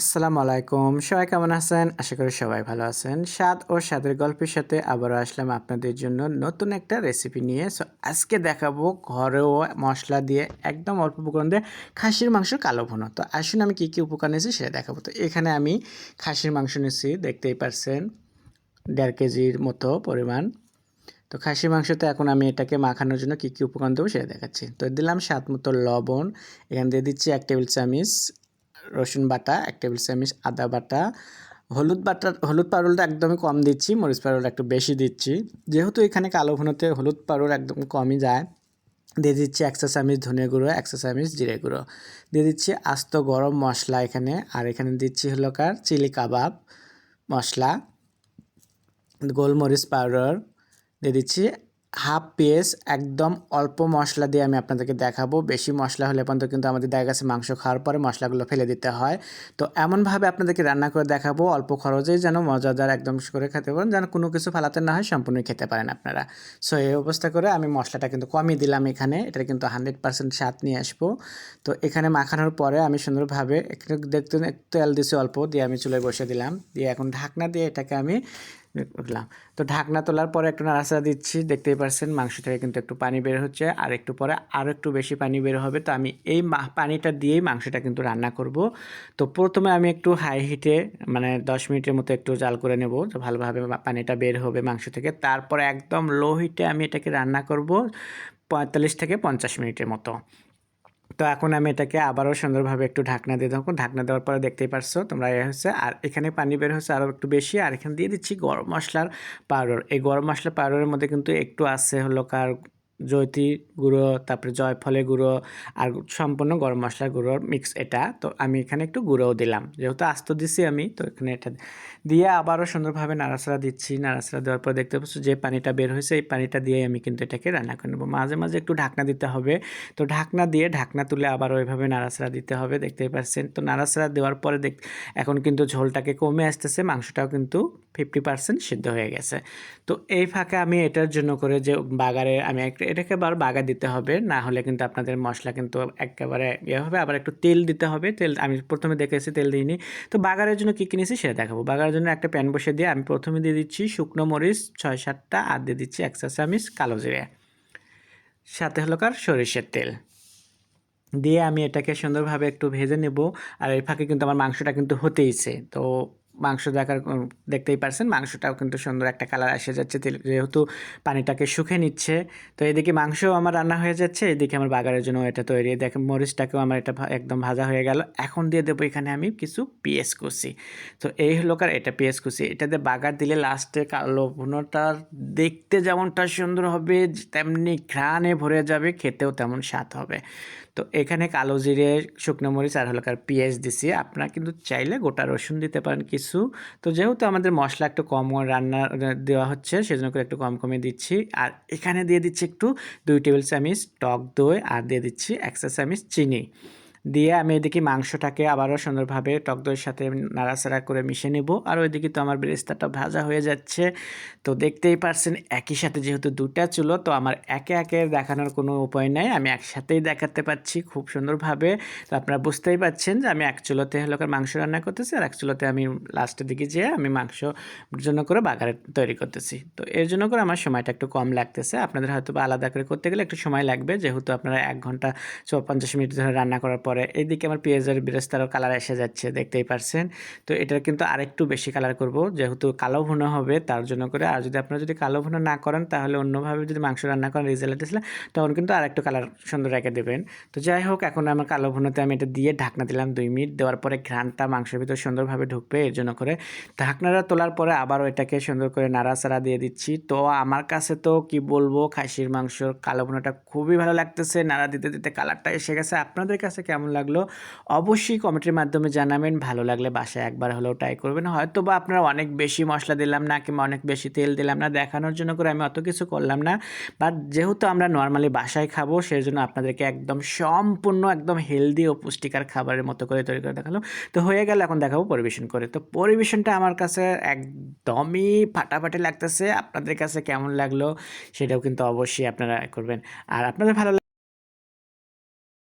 আসসালামু আলাইকুম। সবাই কেমন আছেন? আশা করি সবাই ভালো আছেন। স্বাদ ও স্বাদের গল্পের সাথে আবারও আসলাম আপনাদের জন্য নতুন একটা রেসিপি নিয়ে। সো আজকে দেখাবো ঘরেও মশলা দিয়ে একদম অল্প উপকরণ দিয়ে খাসির মাংস কালো ভুনো। তো আসুন আমি কী কী উপকরণ নিয়েছি সেটা দেখাবো। তো এখানে আমি খাসির মাংস নিয়েছি, দেখতেই পারছেন, দেড় কেজির মতো পরিমাণ। তো খাসির মাংসতে এখন আমি এটাকে মাখানোর জন্য কী কী উপকরণ দেবো সেটা দেখাচ্ছি। তো দিলাম স্বাদ মতো লবণ, এখানে দিয়ে দিচ্ছি এক টেবিল চামিচ রসুন বাটা, এক টেবিল চামচ আদা বাটা। হলুদ বাটা, হলুদ পাউডারটা একদমই কম দিচ্ছি, মরিচ পাউডারটা একটু বেশি দিচ্ছি। যেহেতু এখানে কালো ঘনতে হলুদ পাউডার একদম কমই যায়, দিয়ে দিচ্ছি একশো চামিচ ধনে গুঁড়ো একশো চামিচ জিরে গুঁড়ো। দিয়ে দিচ্ছি আস্ত গরম মশলা এখানে, আর এখানে দিচ্ছি হলো কার? চিলি কাবাব মশলা, গোলমরিচ পাউডার। দিয়ে দিচ্ছি হাফ পেঁয়াজ, একদম অল্প মশলা দিয়ে আমি আপনাদেরকে দেখাবো। বেশি মশলা হলে পর্যন্ত কিন্তু আমাদের দেখা গেছে মাংস খাওয়ার পরে মশলাগুলো ফেলে দিতে হয়। তো এমনভাবে আপনাদেরকে রান্না করে দেখাবো, অল্প খরচেই যেন মজাদার একদম করে খেতে পারেন, যেন কোনো কিছু ফেলাতে না হয় সম্পূর্ণ খেতে পারেন আপনারা। সো এই অবস্থা করে আমি মশলাটা কিন্তু কমই দিলাম এখানে, এটা কিন্তু হান্ড্রেড পার্সেন্ট স্বাদ নিয়ে আসব। তো এখানে মাখানোর পরে আমি সুন্দরভাবে একটু দেখতে তেল দিছি অল্প, দিয়ে আমি চুলে বসে দিলাম। দিয়ে এখন ঢাকনা দিয়ে এটাকে আমি উঠলাম। তো ঢাকনা তোলার পরে একটু নাড়াচাড়া দিচ্ছি, দেখতেই পারছেন মাংস থেকে কিন্তু একটু পানি বের হচ্ছে, আর একটু পরে আরও একটু বেশি পানি বের হবে। তো আমি এই পানিটা দিয়েই মাংসটা কিন্তু রান্না করব। তো প্রথমে আমি একটু হাই হিটে মানে দশ মিনিটের মতো একটু জাল করে নেব, তো ভালোভাবে পানিটা বের হবে মাংস থেকে। তারপরে একদম লো হিটে আমি এটাকে রান্না করব পঁয়তাল্লিশ থেকে পঞ্চাশ মিনিটের মতো। তো এখন আমি এটাকে আবারও সুন্দরভাবে একটু ঢাকনা দিয়ে দেবো। ঢাকনা দেওয়ার পরে দেখতেই পারছ তোমরা এ হচ্ছে, আর এখানে পানি বের হচ্ছে আরও একটু বেশি। আর এখানে দিয়ে দিচ্ছি গরম মশলার পাউডার। এই গরম মশলার পাউডারের মধ্যে কিন্তু একটু আছে হলো কার জয়তি গুঁড়ো, তারপরে জয়ফলের গুঁড়ো আর সম্পূর্ণ গরম মশলার গুঁড়োর মিক্স এটা। তো আমি এখানে একটু গুঁড়োও দিলাম। যেহেতু আস্ত দিছি আমি, তো এখানে এটা দিয়ে আবারও সুন্দরভাবে নাড়াচাড়া দিচ্ছি। নাড়াচাড়া দেওয়ার পর দেখতে পাচ্ছ যে পানিটা বের হয়েছে, এই পানিটা দিয়ে আমি কিন্তু এটাকে রান্না করে নেব। মাঝে মাঝে একটু ঢাকনা দিতে হবে। তো ঢাকনা দিয়ে ঢাকনা তুলে আবার ওইভাবে নাড়াচাড়া দিতে হবে, দেখতেই পাচ্ছেন। তো নাড়াচাড়া দেওয়ার পরে দেখ, এখন কিন্তু ঝোলটাকে কমে আসতেছে, মাংসটাও কিন্তু ফিফটি পার্সেন্ট সিদ্ধ হয়ে গেছে। তো এই ফাঁকে আমি এটার জন্য করে যে বাগারে আমি এটাকে আবার বাগা দিতে হবে, না হলে কিন্তু আপনাদের মশলা কিন্তু একেবারে ইয়ে হবে, আবার একটু তেল দিতে হবে, তেল, আমি প্রথমে দেখেছি তেল দিইনি। তো বাগারের জন্য কী কিনেছি সেটা দেখাবো। বাগারের জন্য একটা প্যান বসে দিয়ে আমি প্রথমে দিয়ে দিচ্ছি শুকনো মরিচ ছয় সাতটা, আর দিয়ে দিচ্ছি একশো চামিচ কালো জিরে। সাথে হলো কার? সরিষের তেল। দিয়ে আমি এটাকে সুন্দরভাবে একটু ভেজে নেব, আর এই ফাঁকে কিন্তু আমার মাংসটা কিন্তু হতেইছে। তো মাংস দেখার দেখতেই পারছেন, মাংসটাও কিন্তু সুন্দর একটা কালার এসে যাচ্ছে। যেহেতু পানিটাকে শুকে নিচ্ছে, তো এদিকে মাংস আমার রান্না হয়ে যাচ্ছে, এদিকে আমার বাগারের জন্য এটা তৈরি। দেখেন, মরিচটাকেও আমার এটা একদম ভাজা হয়ে গেল। এখন দিয়ে দেবো এখানে আমি কিছু পিএস কুচি। তো এই হলো কার, এটা পিএস কুচি। এটাতে বাগার দিলে লাস্টে কালো ভুনোটা দেখতে যেমনটা সুন্দর হবে, তেমনি ঘ্রাণে ভরে যাবে, খেতেও তেমন স্বাদ হবে। তো এখানে কালো জিরে, শুকনো মরিচ আর হলকার পেঁয়াজ দিছি। আপনারা কিন্তু চাইলে গোটা রসুন দিতে পারেন, কিছু তো যেহেতু আমাদের মশলা একটু কম রান্না দেওয়া হচ্ছে, সেজন্য করে একটু কম কমে দিচ্ছি। আর এখানে দিয়ে দিচ্ছি একটু দুই টেবিল চামিচ টক দই, আর দিয়ে দিচ্ছি এক চা চামিচ চিনি। দিয়ে আমি এদিকে মাংসটাকে আবারও সুন্দরভাবে টক দইয়ের সাথে নাড়াচাড়া করে মিশে নেব। আর ওইদিকে তো আমার বেরেস্তাটা ভাজা হয়ে যাচ্ছে। তো দেখতেই পারছেন, একই সাথে যেহেতু দুটা চুলো, তো আমার একে একে দেখানোর কোনো উপায় নাই। আমি একসাথেই দেখাতে পাচ্ছি খুব সুন্দরভাবে। তো আপনারা বুঝতেই পারছেন যে আমি এক চুলোতে হলো মাংস রান্না করতেছি, আর এক চুলোতে আমি লাস্টের দিকে যেয়ে আমি মাংস জন্য করে বাগারে তৈরি করতেছি। তো এর জন্য করে আমার সময়টা একটু কম লাগতেছে। আপনাদের হয়তো আলাদা করে করতে গেলে একটু সময় লাগবে। যেহেতু আপনারা এক ঘণ্টা পঞ্চাশ মিনিট ধরে রান্না করার পর পরে এইদিকে আমার পেঁয়াজের বিরেস্তারও কালার এসে যাচ্ছে, দেখতেই পারছেন। তো এটার কিন্তু আরেকটু বেশি কালার করব, যেহেতু কালো ভুনো হবে, তার জন্য করে আর যদি আপনারা যদি কালো ভুনো না করেন, তাহলে অন্যভাবে যদি মাংস রান্না করেন রেজাল্ট দিয়েছিলেন তখন কিন্তু আরেকটু কালার সুন্দর রেখে দেবেন। তো যাই হোক, এখন আমার কালো ভুনোতে আমি এটা দিয়ে ঢাকনা দিলাম দুই মিনিট, দেওয়ার পরে ঘ্রানটা মাংসের ভিতরে সুন্দরভাবে ঢুকবে, এর জন্য করে ঢাকনাটা তোলার পরে আবারও এটাকে সুন্দর করে নাড়াচাড়া দিয়ে দিচ্ছি। তো আমার কাছে তো কি বলব, খাসির মাংসর কালো ভুনোটা খুবই ভালো লাগতেছে, নাড়া দিতে দিতে কালারটা এসে গেছে। আপনাদের কাছে কেমন কেমন লাগল? অবশ্যই কমেন্টের মাধ্যমে জানাবেন। ভালো লাগলে বাসায় একবার হলেও ট্রাই করবেন। হয়তো বা আপনারা অনেক বেশি মশলা দিলাম না কিংবা অনেক বেশি তেল দিলাম না। দেখানোর জন্য করে আমি অত কিছু করলাম না। বাট যেহেতু আমরা নর্মালি বাসায় খাব সেই জন্য আপনাদেরকে একদম সম্পূর্ণ, একদম হেলদি ও পুষ্টিকর খাবারের মতো করে তৈরি করে দেখাল তো হয়ে গেলে, এখন দেখাবো পরিবেশন করে। তো পরিবেশনটা আমার কাছে একদমই ফাটাফাটি লাগতেছে। আপনাদের কাছে কেমন লাগল, সেটাও কিন্তু অবশ্যই আপনারা করবেন। আর আপনাদের ভালো